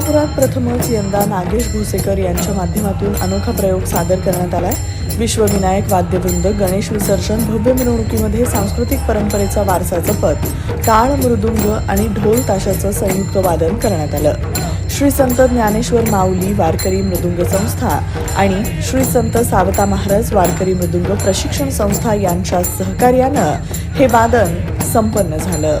प्रथमच यंदा नागेश भोसेकर यांच्या माध्यमातून अनोखा प्रयोग सादर करण्यात आलाय. विश्वविनायक वाद्यवृंद गणेश विसर्जन भव्य मिरवणुकीमध्ये सांस्कृतिक परंपरेचा वारसाचं पद टाळ मृदुंग आणि ढोल ताशाचं संयुक्त वादन करण्यात आलं. श्री संत ज्ञानेश्वर माऊली वारकरी मृदुंग संस्था आणि श्री संत सावता महाराज वारकरी मृदुंग प्रशिक्षण संस्था यांच्या सहकार्यानं हे वादन संपन्न झालं.